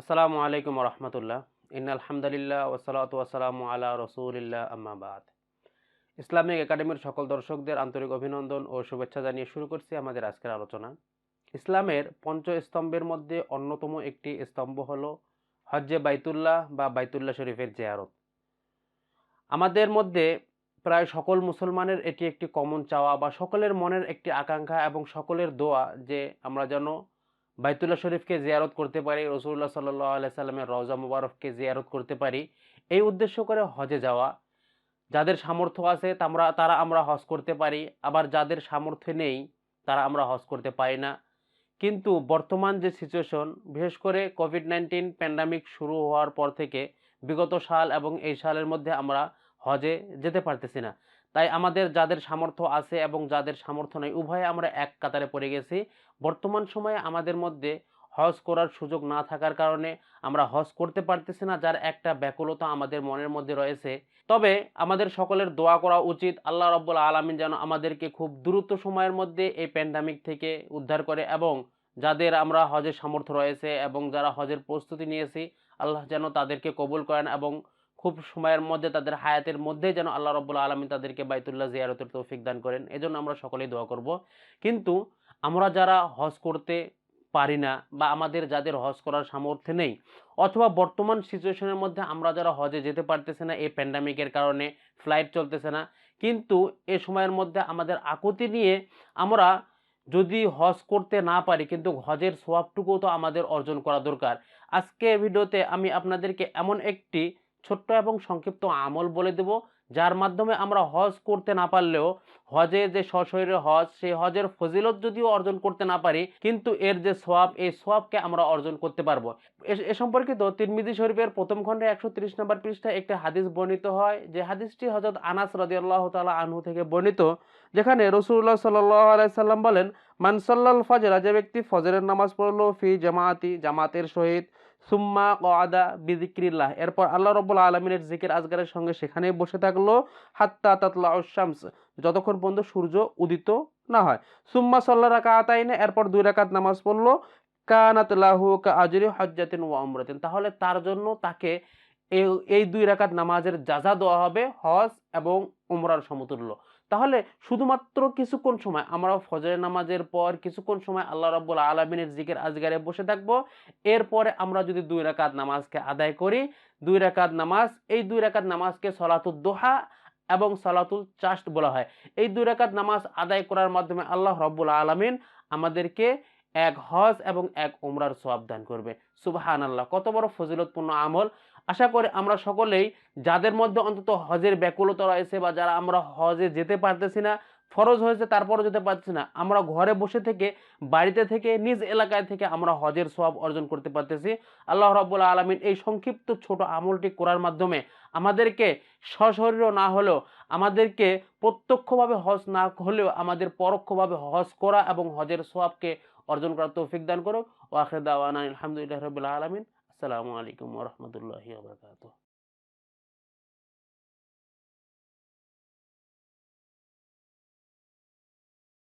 আসসালামু আলাইকুম রহমতুল্লাহ। ইন আলহামদুলিল্লাহ ওসালাত ওয়াসালামু আলা রসুলিল্লাহ আম্মাবাদ ইসলামিক একাডেমির সকল দর্শকদের আন্তরিক অভিনন্দন ও শুভেচ্ছা জানিয়ে শুরু করছি আমাদের আজকের আলোচনা। ইসলামের পঞ্চ স্তম্ভের মধ্যে অন্যতম একটি স্তম্ভ হল হজ্জে বাইতুল্লাহ বা বাইতুল্লাহ শরীফের জেয়ারত। আমাদের মধ্যে প্রায় সকল মুসলমানের এটি একটি কমন চাওয়া বা সকলের মনের একটি আকাঙ্ক্ষা এবং সকলের দোয়া যে আমরা যেন বাইতুল্লাহ শরীফকে জিয়ারত করতে পারি রসুল্লাহ সাল্লাহ আলাই সাল্লামের রওজা মুবারককে জিয়ারত করতে পারি। এই উদ্দেশ্য করে হজে যাওয়া, যাদের সামর্থ্য আছে তারা তারা আমরা হজ করতে পারি, আবার যাদের সামর্থ্য নেই তারা আমরা হজ করতে পারি না। কিন্তু বর্তমান যে সিচুয়েশন বিশেষ করে কোভিড নাইন্টিন প্যান্ডামিক শুরু হওয়ার পর থেকে বিগত সাল এবং এই সালের মধ্যে আমরা হজে যেতে পারতেছি না। তাই আমাদের যাদের সামর্থ্য আছে এবং যাদের সামর্থ্য নেই, উভয়ে আমরা এক কাতারে পড়ে গেছি। বর্তমান সময়ে আমাদের মধ্যে হজ করার সুযোগ না থাকার কারণে আমরা হজ করতে পারতেছি না, যার একটা ব্যাকুলতা আমাদের মনের মধ্যে রয়েছে। তবে আমাদের সকলের দোয়া করা উচিত, আল্লাহ রব্বুল আলমিন যেন আমাদেরকে খুব দ্রুত সময়ের মধ্যে এই প্যান্ডামিক থেকে উদ্ধার করে এবং যাদের আমরা হজের সামর্থ্য রয়েছে এবং যারা হজের প্রস্তুতি নিয়েছি, আল্লাহ যেন তাদেরকে কবুল করেন এবং খুব সময়ের মধ্যে তাদের হায়াতের মধ্যে যেন আল্লাহ রব্বুল আলমী তাদেরকে বাইতুল্লাহ জিয়ারতের তৌফিক দান করেন। এজন্য আমরা সকলেই দোয়া করব। কিন্তু আমরা যারা হজ করতে পারি না বা আমাদের যাদের হজ করার সামর্থ্য নেই অথবা বর্তমান সিচুয়েশনের মধ্যে আমরা যারা হজে যেতে পারতেছে না, এই প্যান্ডামিকের কারণে ফ্লাইট চলতেছে না, কিন্তু এ সময়ের মধ্যে আমাদের আকুতি নিয়ে আমরা যদি হজ করতে না পারি, কিন্তু হজের সোয়াবটুকুও তো আমাদের অর্জন করা দরকার। আজকে ভিডিওতে আমি আপনাদেরকে এমন একটি ছোট্ট এবং সংক্ষিপ্ত আমল বলে দেব, যার মাধ্যমে আমরা হজ করতে না পারলেও, হজে যে সশরীরে হজ, সেই হজের ফজিলত যদিও অর্জন করতে না পারি, কিন্তু এর যে সোয়াব এই সোয়াবকে আমরা অর্জন করতে পারব। এ সম্পর্কিত তিরমিদি শরীফের প্রথম খণ্ডে একশো তিরিশ নম্বর পৃষ্ঠায় একটি হাদিস বর্ণিত হয়, যে হাদিসটি হজরত আনাস রদিয়াল্লাহ তালা আনহু থেকে বর্ণিত, যেখানে রসুল্লাহ সাল্লাম বলেন মানসাল্লাল ফজরা যে ব্যক্তি ফজরের নামাজ পড়ল ফি জামায়াতি জামাতের সহিত সুম্মা কদা বিদিক্রিল্লাহ এরপর আল্লাহ রব্বুল আলমিনের জিকির আজগারের সঙ্গে সেখানেই বসে থাকল, হাত্তা তাতলা শামস, যতক্ষণ পর্যন্ত সূর্য উদিত না হয়। সুম্মা সাল্লা রাকা আতাইনে এরপর দুই রাকাত নামাজ পড়ল, কানাত লাহু কা আজরি হজ্জাতিন ওয়া উমরাতিন। তাহলে তার জন্য তাকে এই দুই রাকাত নামাজের যাজা দেওয়া হবে, হজ এবং উমরার সমতুল্য। তাহলে শুধুমাত্র কিছুক্ষণ সময় আমরা ফজরের নামাজের পর কিছুক্ষণ সময় আল্লাহ রব্বুল আলমিনের জিকের আজগারে বসে থাকব। এরপরে আমরা যদি দুই রাকাত নামাজকে আদায় করি, দুই রাকাত নামাজ, এই দুই রাকাত নামাজকে সলাতুল দোহা এবং সলাতুল চাষ্ট বলা হয়। এই দুই রাকাত নামাজ আদায় করার মাধ্যমে আল্লাহ রব্বুল আলমিন আমাদেরকে এক হজ এবং এক উমরার সোয়াব দান করবে। সুবাহান আল্লাহ কত বড় ফজিলতপূর্ণ আমল। আশা করি আমরা সকলেই যাদের মধ্যে অন্তত হজের ব্যাকুলতা রয়েছে বা যারা আমরা হজে যেতে পারতেছি না ফরজ হয়েছে, তারপরও যেতে পারছি না। আমরা ঘরে বসে থেকে, বাড়িতে থেকে, নিজ এলাকায় থেকে আমরা হজের সব অর্জন করতে পারতেছি। আল্লাহ রব্বুল্লা আলমিন এই সংক্ষিপ্ত ছোট আমলটি করার মাধ্যমে আমাদেরকে সশরীর না হলেও আমাদেরকে প্রত্যক্ষভাবে হজ না হলেও আমাদের পরোক্ষভাবে হজ করা এবং হজের সোয়াবকে অর্জন করার তৌফিক দান করুক। ওয়াখেদ আলহামদুলিল্লাহ রবিল্লা আলমিন। আসসালামু আলাইকুম রহমতুল্লাহ